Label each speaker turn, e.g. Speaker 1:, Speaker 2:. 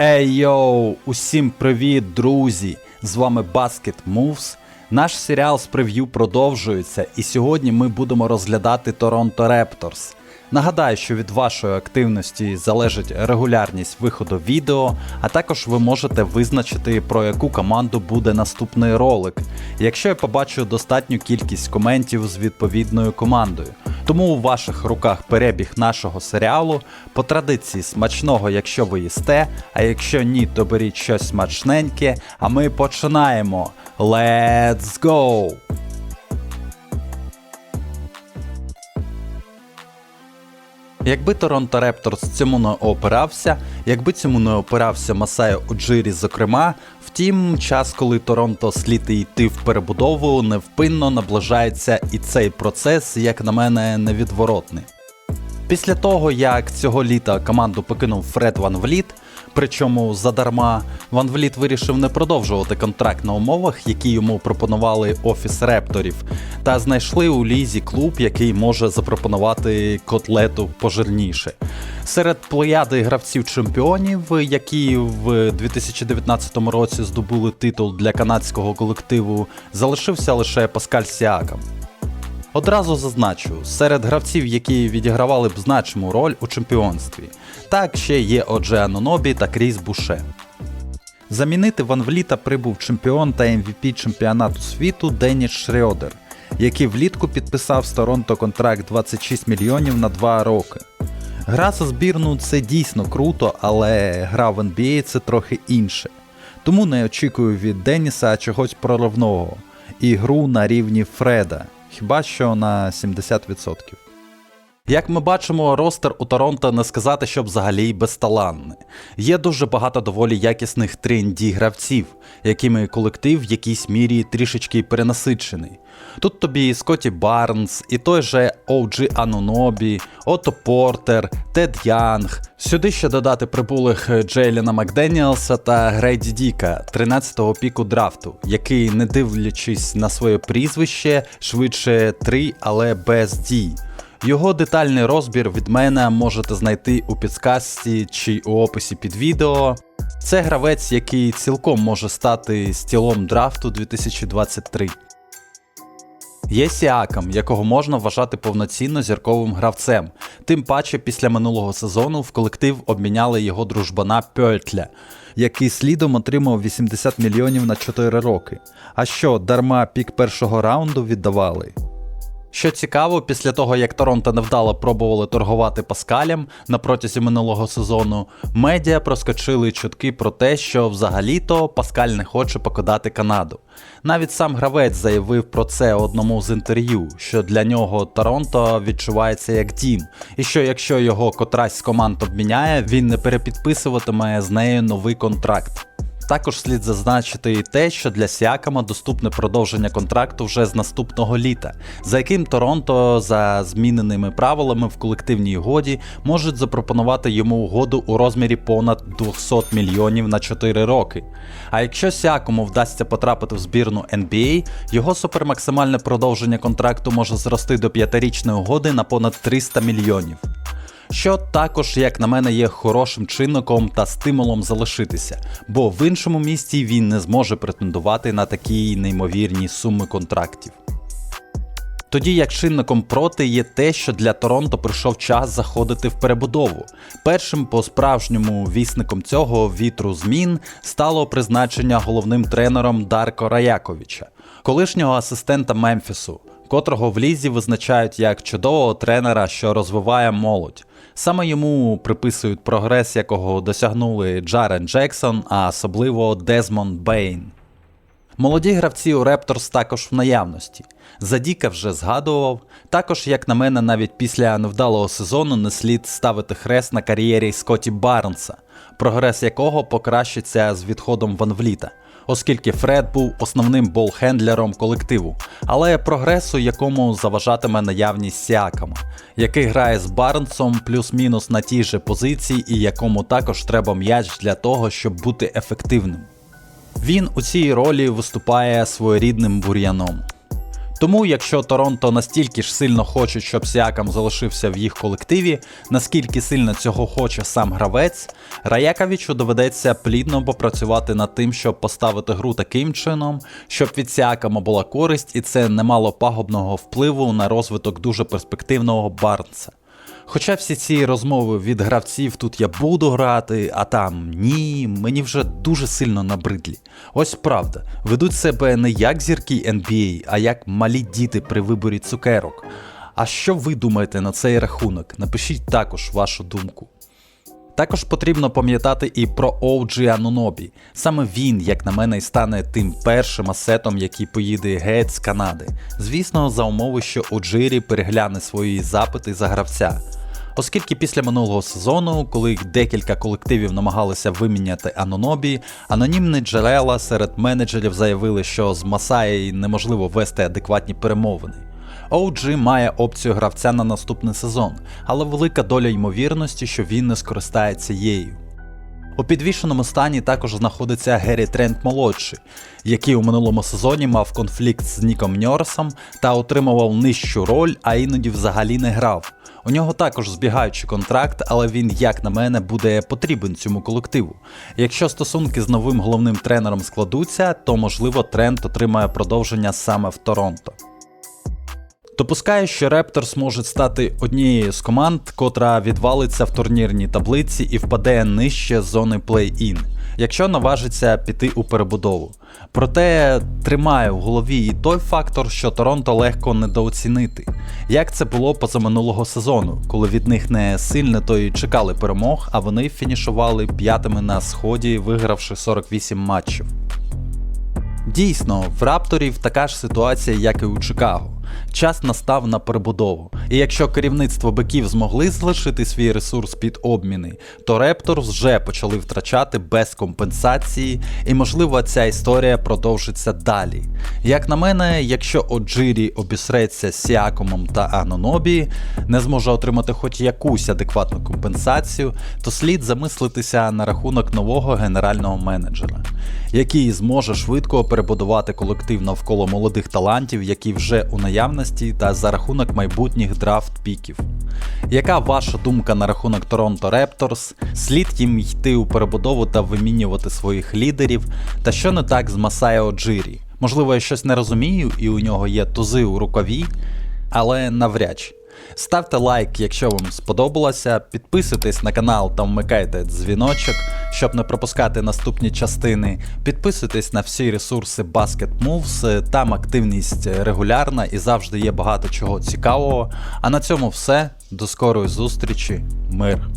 Speaker 1: Ей йоу! Усім привіт, друзі! З вами Basket Moves. Наш серіал з прев'ю продовжується, і сьогодні ми будемо розглядати Торонто Raptors. Нагадаю, що від вашої активності залежить регулярність виходу відео, а також ви можете визначити про яку команду буде наступний ролик, якщо я побачу достатню кількість коментів з відповідною командою. Тому у ваших руках перебіг нашого серіалу. По традиції смачного, якщо ви їсте, а якщо ні, то беріть щось смачненьке. А ми починаємо. Let's go! Якби Торонто Репторс цьому не опирався, якби цьому не опирався Масайо Оджирі, зокрема, втім, час, коли Торонто слід йти в перебудову, невпинно наближається і цей процес, як на мене, невідворотний. Після того, як цього літа команду покинув Фред Ван Вліт, причому задарма, Ван Вліт вирішив не продовжувати контракт на умовах, які йому пропонували офіс репторів, та знайшли у лізі клуб, який може запропонувати котлету пожирніше. Серед плеяди гравців-чемпіонів, які в 2019 році здобули титул для канадського колективу, залишився лише Паскаль Сіакам. Одразу зазначу, серед гравців, які відігравали б значиму роль у чемпіонстві, так ще є Одже Анонобі та Кріс Буше. Замінити Ван Вліта прибув чемпіон та MVP чемпіонату світу Деніс Шрьодер, який влітку підписав з Торонто контракт 26 мільйонів на 2 роки. Гра за збірну це дійсно круто, але гра в NBA це трохи інше. Тому не очікую від Деніса чогось проривного і гру на рівні Фреда, хіба що на 70%. Як ми бачимо, ростер у Торонто не сказати, що взагалі безталанний. Є дуже багато доволі якісних 3D гравців, якими колектив в якійсь мірі трішечки перенасичений. Тут тобі і Скотті Барнс, і той же OG Анунобі, Ото Портер, Тед Янг. Сюди ще додати прибулих Джейліна Макденіелса та Грейді Діка, 13-го піку драфту, який, не дивлячись на своє прізвище, швидше 3, але без дій. Його детальний розбір від мене можете знайти у підсказці чи у описі під відео. Це гравець, який цілком може стати стілом драфту 2023. Є Сіакам, якого можна вважати повноцінно зірковим гравцем. Тим паче після минулого сезону в колектив обміняли його дружбана Пьотля, який слідом отримав 80 мільйонів на 4 роки. А що, дарма пік першого раунду віддавали? Що цікаво, після того як Торонто невдало пробували торгувати Паскалем на протязі минулого сезону, медіа проскочили чутки про те, що взагалі-то Паскаль не хоче покидати Канаду. Навіть сам гравець заявив про це одному з інтерв'ю, що для нього Торонто відчувається як дім, і що якщо його котрась з команд обміняє, він не перепідписуватиме з нею новий контракт. Також слід зазначити і те, що для Сіакама доступне продовження контракту вже з наступного літа, за яким Торонто за зміненими правилами в колективній угоді можуть запропонувати йому угоду у розмірі понад 200 мільйонів на 4 роки. А якщо Сіакому вдасться потрапити в збірну NBA, його супермаксимальне продовження контракту може зрости до 5-річної угоди на понад 300 мільйонів що також, як на мене, є хорошим чинником та стимулом залишитися, бо в іншому місті він не зможе претендувати на такі неймовірні суми контрактів. Тоді як чинником проти є те, що для Торонто прийшов час заходити в перебудову. Першим по справжньому вісником цього вітру змін стало призначення головним тренером Дарко Раяковича, колишнього асистента Мемфісу, котрого в лізі визначають як чудового тренера, що розвиває молодь. Саме йому приписують прогрес, якого досягнули Джарен Джексон, а особливо Дезмонд Бейн. Молоді гравці у Репторс також в наявності. Задіка вже згадував. Також, як на мене, навіть після невдалого сезону не слід ставити хрест на кар'єрі Скотті Барнса, прогрес якого покращиться з відходом Ван Вліта, оскільки Фред був основним болхендлером колективу, але прогресу, якому заважатиме наявність Сіакама, який грає з Барнсом плюс-мінус на тій же позиції і якому також треба м'яч для того, щоб бути ефективним. Він у цій ролі виступає своєрідним бур'яном. Тому, якщо Торонто настільки ж сильно хоче, щоб Сіакам залишився в їх колективі, наскільки сильно цього хоче сам гравець, Раякавічу доведеться плідно попрацювати над тим, щоб поставити гру таким чином, щоб від Сіакама була користь, і це не мало пагубного впливу на розвиток дуже перспективного Барнса. Хоча всі ці розмови від гравців тут я буду грати, а там ні, мені вже дуже сильно набридлі. Ось правда, ведуть себе не як зірки NBA, а як малі діти при виборі цукерок. А що ви думаєте на цей рахунок? Напишіть також вашу думку. Також потрібно пам'ятати і про OG Анунобі. Саме він, як на мене, стане тим першим асетом, який поїде геть з Канади. Звісно, за умови, що Оджирі перегляне свої запити за гравця. Оскільки після минулого сезону, коли декілька колективів намагалися виміняти Анонобі, анонімні джерела серед менеджерів заявили, що з Масаєю неможливо вести адекватні перемовини. OG має опцію гравця на наступний сезон, але велика доля ймовірності, що він не скористається її. У підвішеному стані також знаходиться Геррі Трент молодший, який у минулому сезоні мав конфлікт з Ніком Ньорсом та отримував нижчу роль, а іноді взагалі не грав. У нього також збігаючий контракт, але він, як на мене, буде потрібен цьому колективу. Якщо стосунки з новим головним тренером складуться, то можливо Трент отримає продовження саме в Торонто. Допускаю, що Репторс може стати однією з команд, котра відвалиться в турнірній таблиці і впаде нижче зони плей-ін, якщо наважиться піти у перебудову. Проте тримаю в голові і той фактор, що Торонто легко недооцінити, як це було позаминулого сезону, коли від них не сильно то й чекали перемог, а вони фінішували п'ятими на сході, вигравши 48 матчів. Дійсно, в Рапторів така ж ситуація, як і у Чикаго. Час настав на перебудову. І якщо керівництво биків змогли залишити свій ресурс під обміни, то Репторс вже почали втрачати без компенсації, і можливо ця історія продовжиться далі. Як на мене, якщо Оджирі обісреться з Сіакомом та Анонобі, не зможе отримати хоч якусь адекватну компенсацію, то слід замислитися на рахунок нового генерального менеджера, який зможе швидко перебудувати колектив навколо молодих талантів, які вже у наявності та за рахунок майбутніх драфт піків. Яка ваша думка на рахунок Торонто Репторс? Слід їм йти у перебудову та вимінювати своїх лідерів? Та що не так з Масая Оджирі? Можливо, я щось не розумію і у нього є тузи у рукаві, але навряд. Ставте лайк, якщо вам сподобалося, підписуйтесь на канал та вмикайте дзвіночок, щоб не пропускати наступні частини. Підписуйтесь на всі ресурси Basket Moves, там активність регулярна і завжди є багато чого цікавого. А на цьому все. До скорої зустрічі, мир!